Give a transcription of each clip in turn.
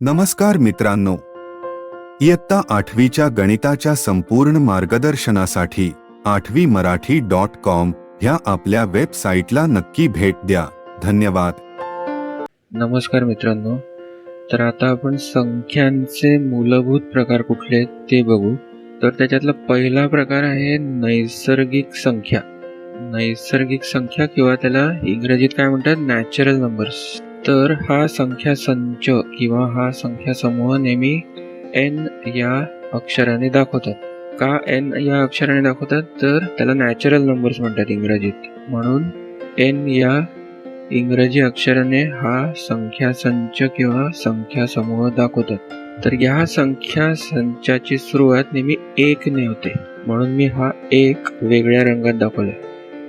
नमस्कार मित्रांनो. इयत्ता आठवीच्या गणिताच्या संपूर्ण मार्गदर्शनासाठी आठवी मराठी डॉट कॉम ह्या आपल्या वेबसाईटला नक्की भेट द्या. धन्यवाद. नमस्कार मित्रांनो. तर आता आपण संख्यांचे मूलभूत प्रकार कुठले आहेत ते बघू. तर त्याच्यातला पहिला प्रकार आहे नैसर्गिक संख्या. नैसर्गिक संख्या किंवा त्याला इंग्रजीत काय म्हणतात? नॅचरल नंबर्स तर हा संख्या संच किंवा हा संख्या समूह नेहमी एन या अक्षराने दाखवतात. का एन या अक्षराने दाखवतात? तर त्याला नॅचरल नंबर्स म्हणतात इंग्रजीत. म्हणून एन या इंग्रजी अक्षराने हा संख्या संच किंवा संख्या समूह दाखवतात. तर या संख्या संचाची सुरुवात नेहमी एकने होते. म्हणून मी हा एक वेगळ्या रंगात दाखवलाय.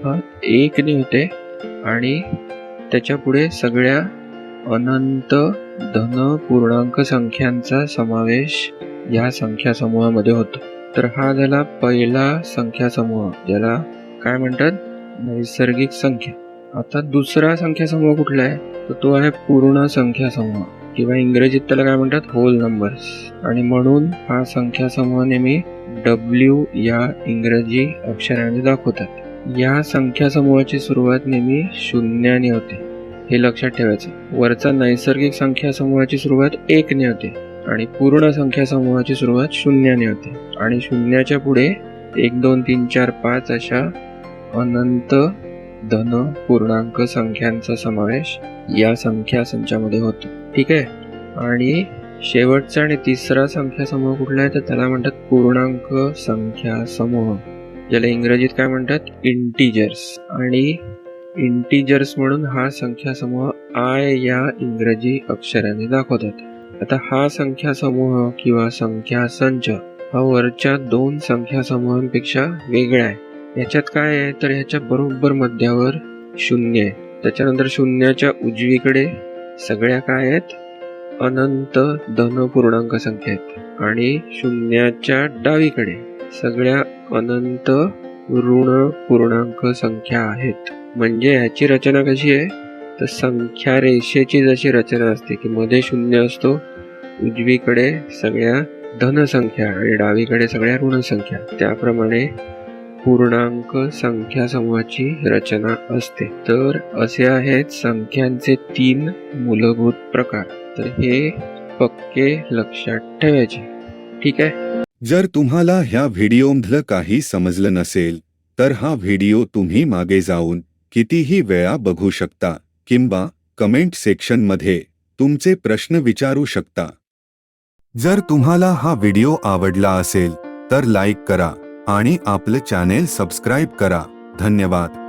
हा एकने होते आणि त्याच्या पुढे सगळ्या अनंत धन पूर्णांक संख्यांचा समावेश या संख्या समूहामध्ये होतो. तर हा झाला पहिला संख्या समूह ज्याला काय म्हणतात? नैसर्गिक संख्या. आता दुसरा संख्या समूह कुठला आहे? तर तो आहे पूर्ण संख्या समूह किंवा इंग्रजीत त्याला काय म्हणतात? होल नंबर्स आणि म्हणून हा संख्या समूह नेहमी डब्ल्यू या इंग्रजी अक्षराने दाखवतात. या संख्या समूहाची सुरुवात नेहमी शून्याने होते. हे लक्षात ठेवायचं. वरचा नैसर्गिक संख्या समूहाची सुरुवात एकने होते आणि पूर्ण संख्या समूहाची सुरुवात शून्याने होते. आणि शून्याच्या पुढे एक दोन तीन चार पाच अशा अनंत धन पूर्णांक संख्यांचा समावेश या संख्या संचामध्ये होतो. ठीक आहे? आणि शेवटचा आणि तिसरा संख्या समूह कुठला आहे? तर त्याला म्हणतात पूर्णांक संख्या समूह ज्याला इंग्रजीत काय म्हणतात? इंटिजर्स आणि इंटिजर्स म्हणून हा संख्या समूह आय या इंग्रजी अक्षराने दाखवतात. आता हा संख्या समूह किंवा संख्या संच हा वरच्या दोन संख्या समूहांपेक्षा वेगळा आहे. याच्यात काय आहे? तर ह्याच्या बरोबर मध्यावर शून्य आहे. त्याच्यानंतर शून्याच्या उजवीकडे सगळ्या काय आहेत? अनंत धन पूर्णांक संख्या आहेत. आणि शून्याच्या डावीकडे सगळ्या अनंत ऋण पूर्णांक संख्या आहेत. म्हणजे ह्याची रचना कशी आहे? तर संख्या रेषेची जशी रचना असते की मध्ये शून्य असतो उजवीकडे सगळ्या धनसंख्या आणि डावीकडे सगळ्या ऋणसंख्या. त्याप्रमाणे पूर्णांक संख्या समूहाची रचना असते. तर असे आहेत संख्यांचे तीन मूलभूत प्रकार. तर हे पक्के लक्षात ठेवायचे. ठीक आहे? जर तुम्हाला ह्या व्हिडिओमधलं काही समजलं नसेल तर हा व्हिडिओ तुम्ही मागे जाऊन कितीही वेळा बघू शकता किंवा कमेंट सेक्शनमध्ये तुमचे प्रश्न विचारू शकता. जर तुम्हाला हा व्हिडिओ आवडला असेल तर लाईक करा आणि आपलं चॅनेल सबस्क्राईब करा. धन्यवाद.